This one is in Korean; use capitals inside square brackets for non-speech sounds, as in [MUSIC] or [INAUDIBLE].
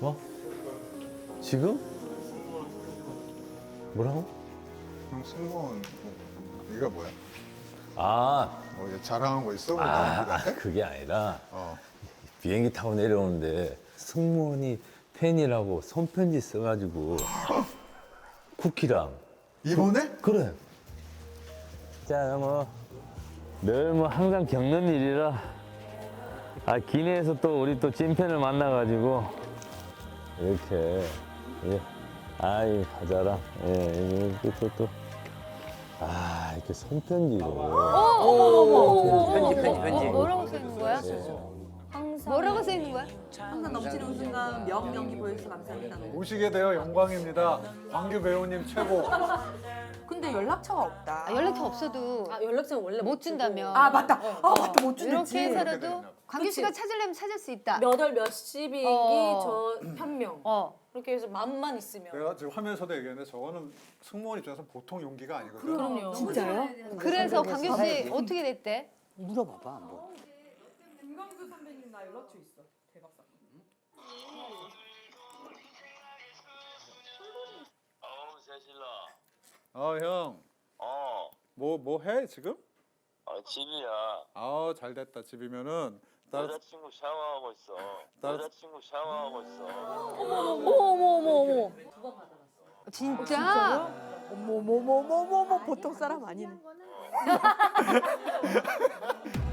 뭐? 지금? 뭐라고? 형 승무원 이거 뭐야? 아, 뭐 이게 자랑한 거 있어? 아, 아, 나한테? 그게 아니라 어. 비행기 타고 내려오는데 승무원이 팬이라고 손편지 써가지고 [LAUGHS] 쿠키랑 이번에? 그래. 자, 뭐, 늘 뭐 항상 겪는 일이라. 아, 기내에서 또 우리 또 찐팬을 만나가지고, 이렇게, 예. 아이, 가자라. 예, 이렇게 또, 또. 아, 이렇게 손편지로. 편지 편지 편지. 뭐라고 써 있는 거야? 항상 뭐라고 써 있는 거야? 항상 넘치는 순간 명명기 보여주셔서 감사합니다. 오시게 되어 영광입니다. 광규 배우님 최고. 근데 연락처가 없다. 아, 연락처 없어도 아, 연락처는 원래 못 준다며. 아 맞다. 아 맞다 못 준댔지. 이렇게 해서라도 광규 씨가. 찾으려면 찾을 수 있다. 몇월 몇시 비행기 어. 저 편명 어. 그렇게 해서 맘만 있으면 내가 지금 화면에서도 얘기했는데 저거는 승무원 입장에서 보통 용기가 아니거든. 그럼요. 진짜요? 그래서 광규 씨 어떻게 됐대? 물어봐봐 한번. 김광수 선배님 나 연락처 있어. 대박 사건. 어우 세실라 어 형, 어, 뭐 뭐 해 지금? 어 집이야 아 잘 됐다 집이면은 나 여자친구 샤워하고 있어 나- 여자친구 샤워하고 있어 어머 어머 어머 어머. 진짜? 어머머머머머머 보통 사람 아니네. [LAUGHS]